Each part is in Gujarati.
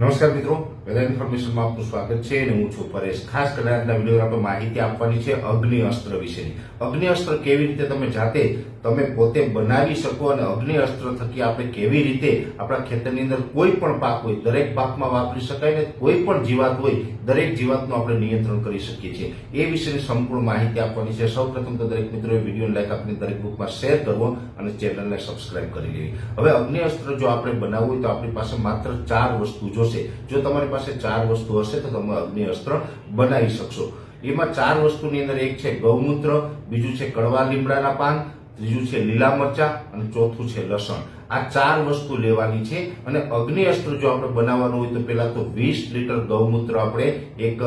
નમસ્કાર મિત્રો વેધર ઇન્ફોર્મેશનમાં આપનું સ્વાગત છે અને હું છું પરેશ. ખાસ કરીને આજના વીડિયો આપણે માહિતી આપવાની છે અગ્નિ અસ્ત્ર વિશેની. અગ્નિ અસ્ત્ર કેવી રીતે તમે જાતે, તમે પોતે બનાવી શકો અને અગ્નિ અસ્ત્ર થકી આપણે કેવી રીતે આપણા ખેતરની અંદર કોઈ પણ પાક હોય, દરેક પાકમાં વાપરી શકાય ને કોઈ પણ જીવાત હોય, દરેક જીવાતનું આપણે નિયંત્રણ કરી શકીએ છીએ. એ વિશેની સંપૂર્ણ માહિતી આપવાની છે. સૌપ્રથમ તો દરેક મિત્રોએ વીડિયો લાઈક આપીને દરેક ગ્રુપમાં શેર કરવો અને ચેનલને સબસ્ક્રાઇબ કરી લેવી. હવે અગ્નિ અસ્ત્ર જો આપણે બનાવવું હોય તો આપણી પાસે માત્ર ચાર વસ્તુ જોશે. જો તમારી પાસે ચાર વસ્તુ હશે તો તમે અગ્નિ અસ્ત્ર બનાવી શકશો. એમાં ચાર વસ્તુની અંદર એક છે ગૌમૂત્ર, બીજું છે કડવા લીમડાના પાન, ત્રીજું છે લીલા મરચા અને ચોથું છે લસણ. આ ચાર વસ્તુ લેવાની છે અને અગ્નિ અસ્ત્ર જો આપણે બનાવવાનું હોય તો પહેલા તો વીસ લીટર ગૌમૂત્ર આપણે એક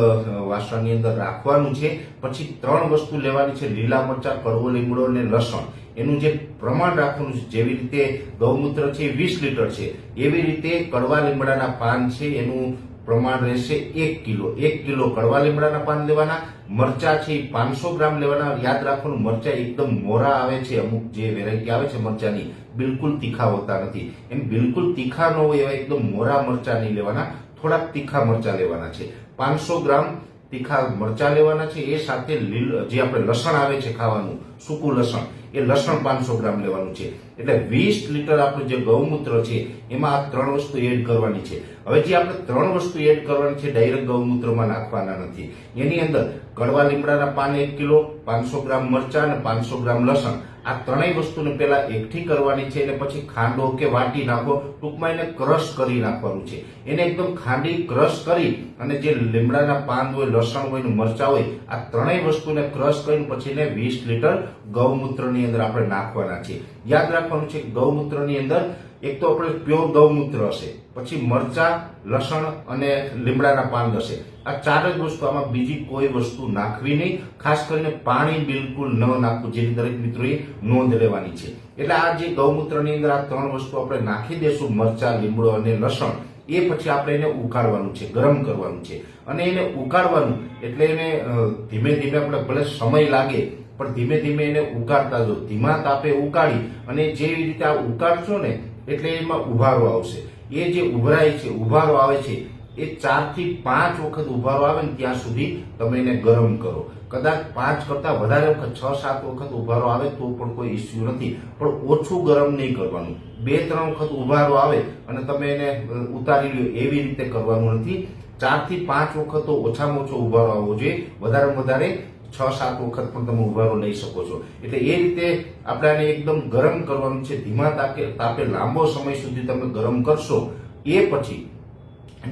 વાસણની અંદર રાખવાનું છે. પછી ત્રણ વસ્તુ લેવાની છે લીલા મરચા, કડવો લીમડો અને લસણ. એનું જે પ્રમાણ રાખવાનું છે, જેવી રીતે ગૌમૂત્ર છે વીસ લીટર છે. એવી રીતે કડવા લીમડાના પાન છે, એનું પ્રમાણ રહેશે એક કિલો. એક કિલો કડવા લીમડાના પાન લેવાના, મરચા છે એ પાંચસો ગ્રામ લેવાના. યાદ રાખવાનું, મરચા એકદમ મોરા આવે છે, અમુક જે વેરાયટી આવે છે મરચાની, બિલકુલ તીખા હોતા નથી. એમ બિલકુલ તીખા ન હોય એવા એકદમ મોરા મરચા નહીં લેવાના, થોડાક તીખા મરચા લેવાના છે. પાંચસો ગ્રામ તીખા મરચા લેવાના છે, એ સાથે જે આપણે લસણ આવે છે ખાવાનું, સૂકું લસણ એ લસણ પાંચસો ગ્રામ લેવાનું છે. એટલે વીસ લીટર આપણું જે ગૌમૂત્ર છે, એમાં આ ત્રણ વસ્તુ એડ કરવાની છે. હવે જે આપણે ત્રણ વસ્તુ એડ કરવાની છે, ડાયરેક્ટ ગૌમૂત્રમાં નાખવાના નથી. એની અંદર કડવા લીમડાના પાન એક કિલો, પાંચસો ગ્રામ મરચા અને પાંચસો ગ્રામ લસણ. આ ત્રણેય વસ્તુને પહેલા એકઠી કરવાની છે અને પછી ખાંડો કે વાટી નાખો, ટૂંકમાં એને ક્રશ કરી નાખવાનું છે. એને એકદમ ખાંડી ક્રશ કરી અને જે લીમડાના પાન હોય, લસણ હોય મરચા હોય, આ ત્રણેય વસ્તુને ક્રશ કરીને પછી એને વીસ લીટર ગૌમૂત્રની અંદર આપણે નાખવાના છે યાદ રાખવાનું છે ગૌમૂત્રની અંદર એક તો આપણે પ્યોર ગૌમૂત્ર હશે, પછી મરચા, લસણ અને લીમડાના પાન હશે. આ ચાર જ વસ્તુ આમાં બીજી કોઈ વસ્તુ નાખવી નહીં, ખાસ કરીને પાણી બિલકુલ ન નાખવું, જેની દરેક મિત્રોએ નોંધ લેવાની છે. એટલે આ જે ગૌમૂત્રની અંદર આ ત્રણ વસ્તુ આપણે નાખી દેશું મરચા, લીમડો અને લસણ, એ પછી આપણે એને ઉકાળવાનું છે, ગરમ કરવાનું છે. અને એને ઉકાળવાનું એટલે એને ધીમે ધીમે આપણે ભલે સમય લાગે પણ ધીમે ધીમે એને ઉકાળતા જો, ધીમા તાપે ઉકાળી અને જેવી રીતે આ ઉકાળશો ને, એટલે એમાં ઉભારો આવશે. એ જે ઉભરાય છે, ઉભારો આવે છે, એ ચારથી પાંચ વખત ઉભારો આવે ને ત્યાં સુધી તમે એને ગરમ કરો. કદાચ પાંચ કરતા વધારે વખત, છ, સાત વખત ઉભારો આવે તો પણ કોઈ ઇસ્યુ નથી. પણ ઓછું ગરમ નહીં કરવાનું. બે, ત્રણ વખત ઉભારો આવે અને તમે એને ઉતારી લો એવી રીતે કરવાનું નથી. ચારથી પાંચ વખત તો ઓછામાં ઓછો ઉભારો આવવો જોઈએ. વધારે વધારે છ સાત વખત પણ તમે ઉભારો લઈ શકો છો. એટલે એ રીતે આપણે એકદમ ગરમ કરવાનું છે. ધીમા તાપે તાપે લાંબો સમય સુધી તમે ગરમ કરશો, એ પછી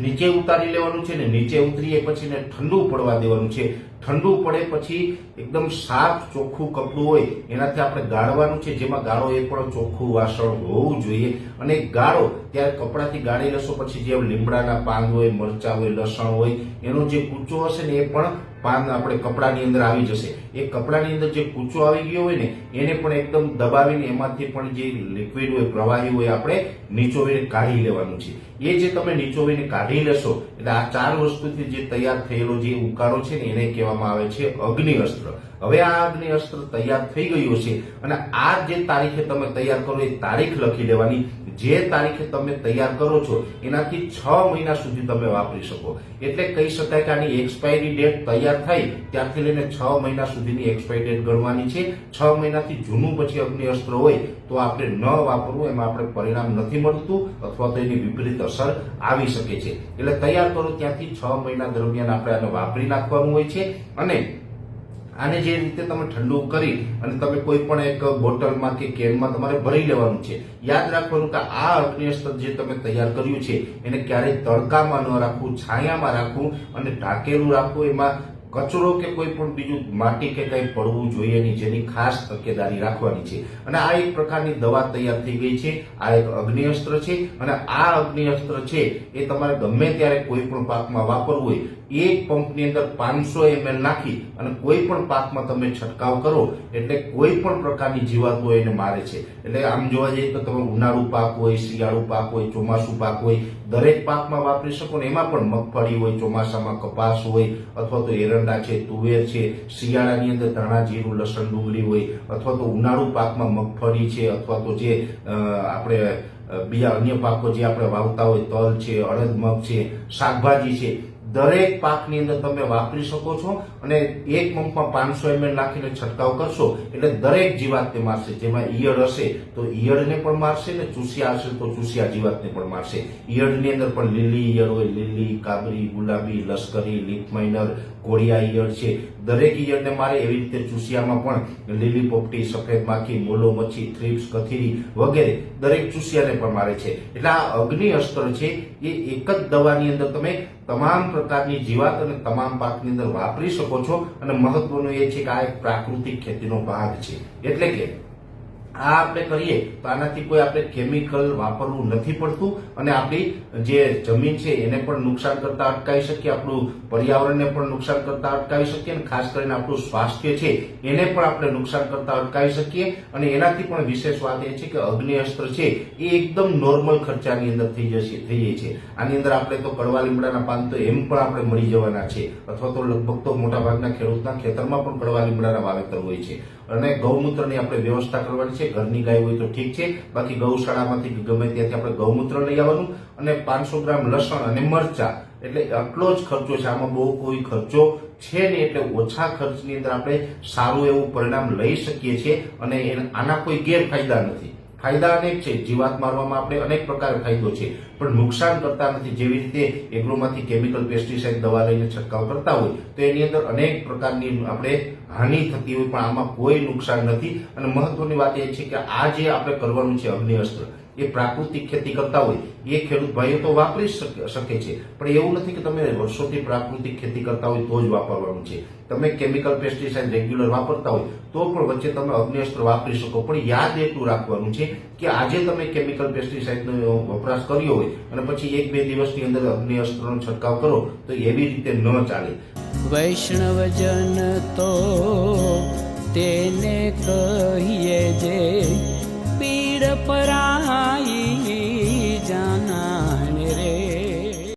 નીચે ઉતારી લેવાનું છે ને નીચે ઉતરીએ પછી ને ઠંડુ પડવા દેવાનું છે. ઠંડુ પડે પછી એકદમ સાફ ચોખ્ખું કપડું હોય, એનાથી આપણે ગાળવાનું છે. જેમાં ગાળો એ પણ ચોખ્ખું વાસણ હોવું જોઈએ. અને ગાળો, ત્યારે કપડાથી ગાળી લેશો પછી જે લીમડાના પાન હોય, મરચા હોય, લસણ હોય, એનો જે કૂચો હશે ને એ પણ પાન આપણે કપડાની અંદર આવી જશે. એ કપડાની અંદર જે કૂચો આવી ગયો હોય ને, એને પણ એકદમ દબાવીને એમાંથી પણ જે લિક્વિડ હોય, પ્રવાહી હોય, આપણે નીચોવીને કાઢી લેવાનું છે. એ જે તમે નીચોવીને કાઢી લેશો, એટલે આ ચાર વસ્તુથી જે તૈયાર થયેલો જે ઉકાળો છે ને, એને કહેવામાં આવે છે અગ્નિ અસ્ત્ર હવે આ અગ્નિ અસ્ત્ર તૈયાર થઈ ગયું છે અને આ જે તારીખે તમે તૈયાર કરો, એ તારીખ લખી લેવાની જે તારીખે તમે તૈયાર કરો છો, એનાથી છ મહિના સુધી તમે વાપરી શકો. એટલે કહી શકાય કે આની એક્સપાયરી ડેટ તૈયાર થઈ ત્યારથી લઈને છ મહિના સુધીની એક્સપાયરી ડેટ ગણવાની છે. છ મહિનાથી જૂનું પછી અગ્નિ અસ્ત્ર હોય, તો આપણે ન વાપરવું, એમાં આપણે પરિણામ નથી મળતું અથવા તો એની વિપરીત અસર આવી શકે છે. એટલે તૈયાર કરો, ત્યાંથી છ મહિના દરમિયાન આપણે આને વાપરી નાખવાનું હોય છે. અને આને જે રીતે તમે ઠંડુ કરી અને તમે કોઈ પણ એક બોટલમાં કે કેનમાં તમારે ભરી લેવાનું છે, યાદ રાખવાનું કે આ અગ્નિઅસ્ત્ર જે તમે તૈયાર કર્યું છે, એને ક્યારેય તડકામાં ન રાખવું, છાયામાં રાખવું અને ઢાંકેલું રાખવું, એમાં કચરો કે કોઈ પણ બીજું માટી કે કંઈ પડવું જોઈએ નહીં, જેની ખાસ તકેદારી રાખવાની છે. અને આ એક પ્રકારની દવા તૈયાર થઈ ગઈ છે. આ એક અગ્નિઅસ્ત્ર છે. અને આ અગ્નિઅસ્ત્ર છે એ તમારે ગમે ત્યારે કોઈ પણ પાકમાં વાપરવું હોય એક પંપની અંદર પાંચસો એમએલ નાખી અને કોઈ પણ પાકમાં તમે છંટકાવ કરો, એટલે કોઈ પણ પ્રકારની જીવાતો એને મારે છે. એટલે આમ જોવા જઈએ તો તમે ઉનાળુ પાક હોય, શિયાળુ પાક હોય, ચોમાસુ પાક હોય, દરેક પાકમાં વાપરી શકો ને, એમાં પણ મગફળી હોય, ચોમાસામાં કપાસ હોય, અથવા તો એરંડા છે, તુવેર છે, શિયાળાની અંદર ધાણા, જીરું, લસણ, ડુંગળી હોય, અથવા તો ઉનાળુ પાકમાં મગફળી છે, અથવા તો જે આપણે બીજા અન્ય પાકો જે આપણે વાવતા હોય, તલ છે, અડદ, મગ છે, શાકભાજી છે દરેક પાકની અંદર તમે વાપરી શકો છો અને એક પંપમાં પાંચસો એમએલ નાખીને છંટકાવ કરશો એટલે દરેક જીવાતને મારશે. જેમાં ઈયળ હશે તો ઈયળને પણ મારશે ને ચૂસિયા હશે તો ચૂસિયા જીવાતને પણ મારશે. ઈયળની અંદર પણ લીલી ઈયળ હોય, લીલી, કાબરી, ગુલાબી, લશ્કરી લીપમાઇનર કોળિયા ઈયળ છે. દરેક ઈયળને મારે એવી રીતે ચૂસિયામાં પણ લીલી પોપટી, સફેદ માખી, મોલો મચ્છી, થ્રીપ્સ, કથીરી વગેરે દરેક ચૂસિયાને પણ મારે છે. એટલે આ અગ્નિ અસ્ત્ર છે એ એક જ દવાની અંદર તમે તમામ પ્રકારની જીવાત અને તમામ પાકની અંદર વાપરી શકો છો. અને મહત્વનું એ છે કે આ એક પ્રાકૃતિક ખેતીનો ભાગ છે. એટલે કે આ આપણે કરીએ તો આનાથી કોઈ આપણે કેમિકલ વાપરવું નથી પડતું અને આપણી જે જમીન છે એને પણ નુકસાન કરતા અટકાવી શકીએ, આપણું પર્યાવરણને પણ નુકસાન કરતા અટકાવી શકીએ અને ખાસ કરીને આપણું સ્વાસ્થ્ય છે એને પણ આપણે નુકસાન કરતા અટકાવી શકીએ. અને એનાથી પણ વિશેષ વાત એ છે કે અગ્નિ અસ્ત્ર છે એ એકદમ નોર્મલ ખર્ચાની અંદર થઈ જશે થઈ જાય છે. આની અંદર આપણે તો કડવા લીમડાના પાન તો એમ પણ આપણે મળી જવાના છે. અથવા તો લગભગ તો મોટાભાગના ખેડૂતના ખેતરમાં પણ કડવા લીમડાના વાવેતર હોય છે. અને ગૌમૂત્રની આપણે વ્યવસ્થા કરવાની છે. ઘરની ગાય હોય તો ઠીક છે. બાકી ગૌશાળામાંથી ગમે ત્યાંથી આપણે ગૌમૂત્ર લઈ આવવાનું અને પાંચસો ગ્રામ લસણ અને મરચા. એટલે આટલો જ ખર્ચો છે. આમાં બહુ કોઈ ખર્ચો છે નહીં. એટલે ઓછા ખર્ચની અંદર આપણે સારું એવું પરિણામ લઈ શકીએ છીએ અને આના કોઈ ગેરફાયદા નથી. ફાયદા અનેક છે. જીવાત મારવામાં આપણે અનેક પ્રકારે ફાયદો છે. પણ નુકસાન કરતા નથી. જેવી રીતે એગ્રોમાંથી કેમિકલ, પેસ્ટિસાઇડ દવા લઈને છંટકાવ કરતા હોય, તો એની અંદર અનેક પ્રકારની આપણે હાનિ થતી હોય, પણ આમાં કોઈ નુકસાન નથી. અને મહત્વની વાત એ છે કે આ જે આપણે કરવાનું છે અગ્નિ અસ્ત્ર એ પ્રાકૃતિક ખેતી કરતા હોય, એ ખેડૂત ભાઈઓ તો વાપરી શકે છે. પણ એવું નથી કે તમે વર્ષોથી પ્રાકૃતિક ખેતી કરતા હોય તો જ વાપરવાનું છે. તમે કેમિકલ, પેસ્ટિસાઇડ રેગ્યુલર વાપરતા હોય તો પણ વચ્ચે તમે અગ્નિઅસ્ત્ર વાપરી શકો. પણ યાદ એટલું રાખવાનું છે કે આજે તમે કેમિકલ, પેસ્ટિસાઇડનો વપરાશ કર્યો હોય અને પછી એક બે દિવસની અંદર અગ્નિઅસ્ત્રનો છંટકાવ કરો, તો એવી રીતે ન ચાલે. વૈષ્ણવજન તો તેને કહીએ જે પીડ પરાઈ